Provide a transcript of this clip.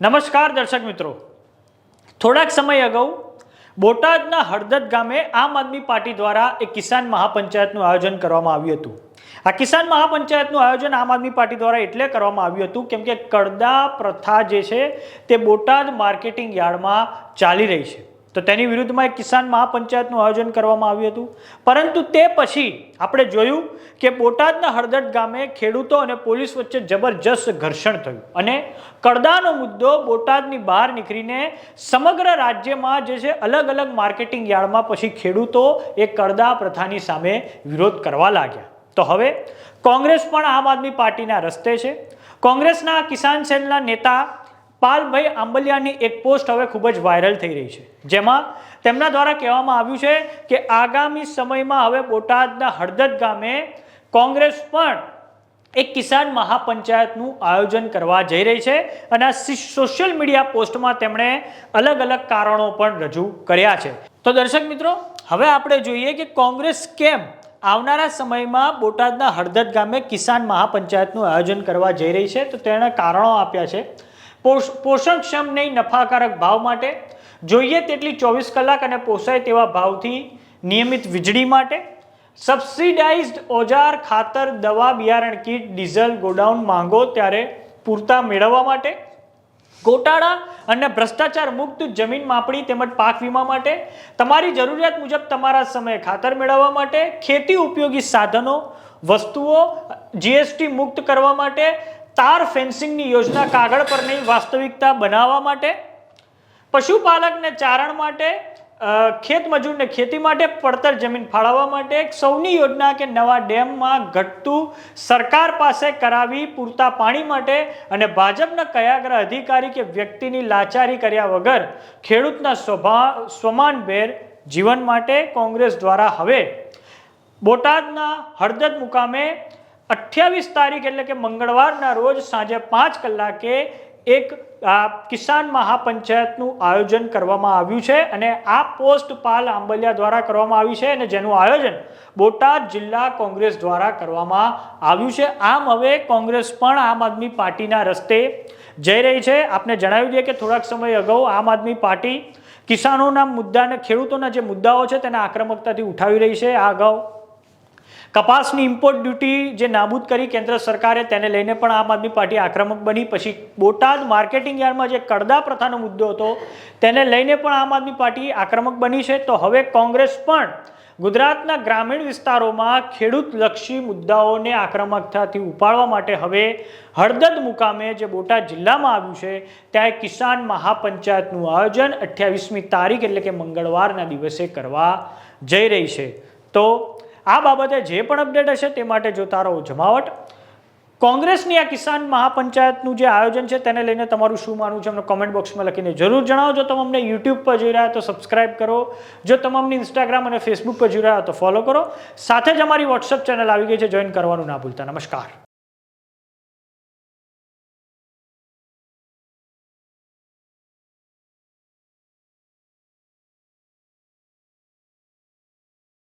નમસ્કાર દર્શક મિત્રો. થોડાક સમય અગાઉ બોટાદના હળદદ ગામે આમ આદમી પાર્ટી દ્વારા એક કિસાન મહાપંચાયતનું આયોજન કરવામાં આવ્યું હતું. આ કિસાન મહાપંચાયતનું આયોજન આમ આદમી પાર્ટી દ્વારા એટલે કરવામાં આવ્યું હતું કેમ કે કડદા પ્રથા જે છે તે બોટાદ માર્કેટિંગ યાર્ડમાં ચાલી રહી છે. તો તેની વિરુદ્ધમાં એક કિસાન મહાપંચાયતનું આયોજન કરવામાં આવ્યું હતું. પરંતુ તે પછી આપણે જોયું કે બોટાદના હળદટ ગામે ખેડૂતો અને પોલીસ વચ્ચે જબરજસ્ત ઘર્ષણ થયું અને કડદાનો મુદ્દો બોટાદની બહાર નીકળીને સમગ્ર રાજ્યમાં જે છે અલગ અલગ માર્કેટિંગ યાર્ડમાં પછી ખેડૂતો એ કડદા પ્રથાની સામે વિરોધ કરવા લાગ્યા. તો હવે કોંગ્રેસ પણ આમ આદમી પાર્ટીના રસ્તે છે. કોંગ્રેસના કિસાન સેલના નેતા પાલભાઈ આંબલિયાની એક પોસ્ટ હવે ખૂબ જ વાયરલ થઈ રહી છે, જેમાં તેમના દ્વારા કહેવામાં આવ્યું છે કે આગામી સમયમાં હવે બોટાદના હળદદ ગામે કોંગ્રેસ પણ એક કિસાન મહાપંચાયતનું આયોજન કરવા જઈ રહી છે અને આ સોશિયલ મીડિયા પોસ્ટમાં તેમણે અલગ અલગ કારણો પણ રજૂ કર્યા છે. તો દર્શક મિત્રો, હવે આપણે જોઈએ કે કોંગ્રેસ કેમ આવનારા સમયમાં બોટાદના હળદદ ગામે કિસાન મહાપંચાયતનું આયોજન કરવા જઈ રહી છે, તો તેણે કારણો આપ્યા છે. પોષણક્ષમ નહીં, નફાકારક ભાવ માટે. જોઈએ તેટલી ચોવીસ કલાક અને પોસાય તેવા ભાવથી નિયમિત વીજળી માટે. સબસિડાઇઝ્ડ ઓજાર ખાતર, દવા, બિયારણ કીટ, ડીઝલ, ગોડાઉન માંગો ત્યારે પૂરતા મેળવવા માટે. ગોટાળા અને ભ્રષ્ટાચાર મુક્ત જમીન માપણી તેમજ પાક વીમા માટે. તમારી જરૂરિયાત મુજબ તમારા સમયે ખાતર મેળવવા માટે. ખેતી ઉપયોગી સાધનો, વસ્તુઓ, જીએસટી મુક્ત કરવા માટે. તાર ફેન્સિંગની યોજના કાગળ પર નહીં, વાસ્તવિકતા બનાવવા માટે, પશુપાલકને ચારણ માટે ખેત મજૂરને ખેતી માટે, પડતર જમીન ફાળવવા માટે એક સૌની યોજના કે નવા ડેમમાં ઘટતું સરકાર પાસે કરાવી પૂરતા પાણી માટે અને ભાજપના કયાગ્ર અધિકારી કે વ્યક્તિની લાચારી કર્યા વગર ખેડૂતના સ્વભા સ્વમાનભેર જીવન માટે કોંગ્રેસ દ્વારા હવે બોટાદના હળદદ મુકામે અઠ્યાવીસ તારીખ એટલે કે મંગળવારના રોજ સાંજે પાંચ કલાકે એક કિસાન મહાપંચાયતનું આયોજન કરવામાં આવ્યું છે અને આ પોસ્ટ પાલ આંબલિયા દ્વારા કરવામાં આવી છે અને જેનું આયોજન બોટાદ જિલ્લા કોંગ્રેસ દ્વારા કરવામાં આવ્યું છે. આમ હવે કોંગ્રેસ પણ આમ આદમી પાર્ટીના રસ્તે જઈ રહી છે. આપને જણાવી દઈએ કે થોડાક સમય અગાઉ આમ આદમી પાર્ટી કિસાનોના મુદ્દા અને ખેડૂતોના જે મુદ્દાઓ છે તેને આક્રમકતાથી ઉઠાવી રહી છે. આ અગાઉ કપાસની ઇમ્પોર્ટ ડ્યુટી જે નાબૂદ કરી કેન્દ્ર સરકારે તેને લઈને પણ આમ આદમી પાર્ટી આક્રમક બની. પછી બોટાદ માર્કેટિંગ યાર્ડમાં જે કડદા પ્રથાનો મુદ્દો હતો, તેને લઈને પણ આમ આદમી પાર્ટી આક્રમક બની છે. તો હવે કોંગ્રેસ પણ ગુજરાતના ગ્રામીણ વિસ્તારોમાં ખેડૂતલક્ષી મુદ્દાઓને આક્રમકતાથી ઉપાડવા માટે હવે હળદદ મુકામે જે બોટાદ જિલ્લામાં આવ્યું છે, ત્યાં કિસાન મહાપંચાયતનું આયોજન અઠ્યાવીસમી તારીખ એટલે કે મંગળવારના દિવસે કરવા જઈ રહી છે. તો આ બાબતે જે પણ અપડેટ હશે તે માટે જોતા રહો જમાવટ. કોંગ્રેસની આ કિસાન મહાપંચાયતનું જે આયોજન છે તેને લઈને તમારું શું માનવું છે અમને કોમેન્ટ બોક્સમાં લખીને જરૂર જણાવો. જો તમે અમને યુટ્યુબ પર જોઈ રહ્યા તો સબસ્ક્રાઇબ કરો. જો તમે અમને ઇન્સ્ટાગ્રામ અને ફેસબુક પર જોઈ રહ્યા તો ફોલો કરો. સાથે જ અમારી વોટ્સઅપ ચેનલ આવી ગઈ છે જોઈન કરવાનું ના ભૂલતા. નમસ્કાર.